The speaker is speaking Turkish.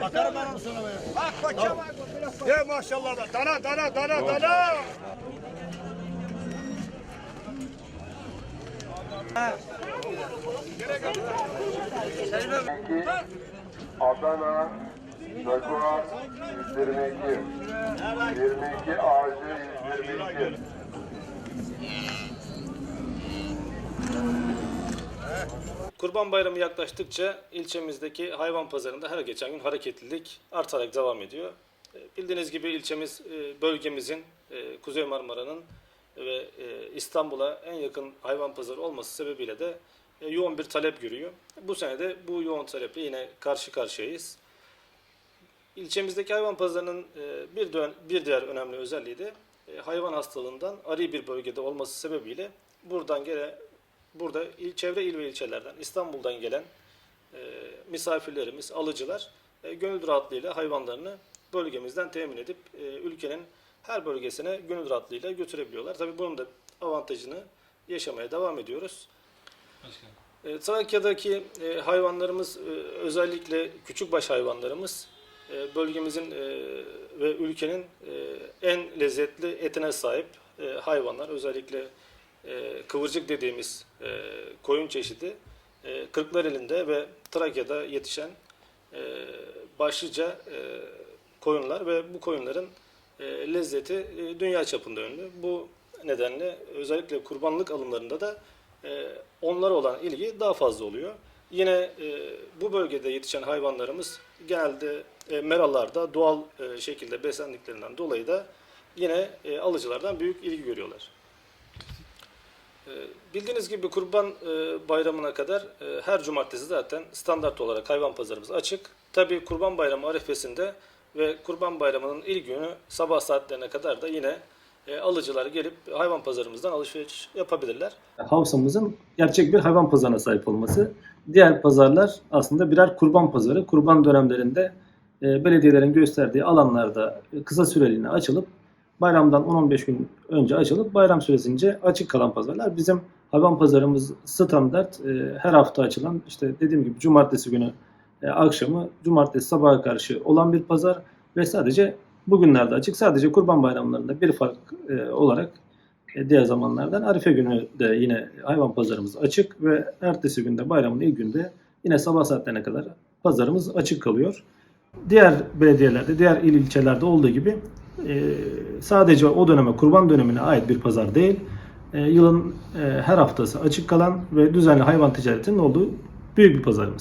Bakarım ben sana be. Bak bakacağım. Ya maşallah da dana dana dana dana. Adana Nakura 122 22 AC 122 Kurban Bayramı yaklaştıkça ilçemizdeki hayvan pazarında her geçen gün hareketlilik artarak devam ediyor. E, Bildiğiniz gibi ilçemiz e, bölgemizin e, Kuzey Marmara'nın ve İstanbul'a en yakın hayvan pazarı olması sebebiyle de yoğun bir talep görüyor. Bu sene de bu yoğun taleple yine karşı karşıyayız. İlçemizdeki hayvan pazarının bir, bir diğer önemli özelliği de hayvan hastalığından arı bir bölgede olması sebebiyle buradan gele burada il, çevre il ve ilçelerden İstanbul'dan gelen e, misafirlerimiz, alıcılar e, gönül rahatlığıyla hayvanlarını bölgemizden temin edip e, ülkenin her bölgesine gönül rahatlığıyla götürebiliyorlar. Tabii bunun da avantajını yaşamaya devam ediyoruz. E, Trakya'daki e, hayvanlarımız e, özellikle küçükbaş hayvanlarımız e, bölgemizin e, ve ülkenin e, en lezzetli etine sahip e, hayvanlar. Özellikle e, kıvırcık dediğimiz e, koyun çeşidi e, Kırklareli'nde ve Trakya'da yetişen e, başlıca e, koyunlar ve bu koyunların lezzeti dünya çapında ünlü. Bu nedenle özellikle kurbanlık alımlarında da onlara olan ilgi daha fazla oluyor. Yine bu bölgede yetişen hayvanlarımız genelde e, meralarda doğal şekilde beslendiklerinden dolayı da yine alıcılardan büyük ilgi görüyorlar. E, Bildiğiniz gibi Kurban e, Bayramı'na kadar e, her cumartesi zaten standart olarak hayvan pazarımız açık. Tabii Kurban Bayramı arifesinde ve Kurban Bayramı'nın ilk günü sabah saatlerine kadar da yine e, alıcılar gelip hayvan pazarımızdan alışveriş yapabilirler. Havsamızın gerçek bir hayvan pazarına sahip olması. Diğer pazarlar aslında birer kurban pazarı. Kurban dönemlerinde belediyelerin gösterdiği alanlarda kısa süreliğine açılıp bayramdan 10-15 gün önce açılıp bayram süresince açık kalan pazarlar. Bizim hayvan pazarımız standart e, her hafta açılan işte dediğim gibi cumartesi günü e, akşamı cumartesi sabaha karşı olan bir pazar ve sadece bugünlerde açık. Sadece kurban bayramlarında bir fark e, olarak e, diğer zamanlardan Arife günü de yine hayvan pazarımız açık ve ertesi günde bayramın ilk günde yine sabah saatlerine kadar pazarımız açık kalıyor. Diğer belediyelerde, diğer il ilçelerde olduğu gibi sadece o döneme, kurban dönemine ait bir pazar değil, e, yılın e, her haftası açık kalan ve düzenli hayvan ticaretinin olduğu büyük bir pazarımız.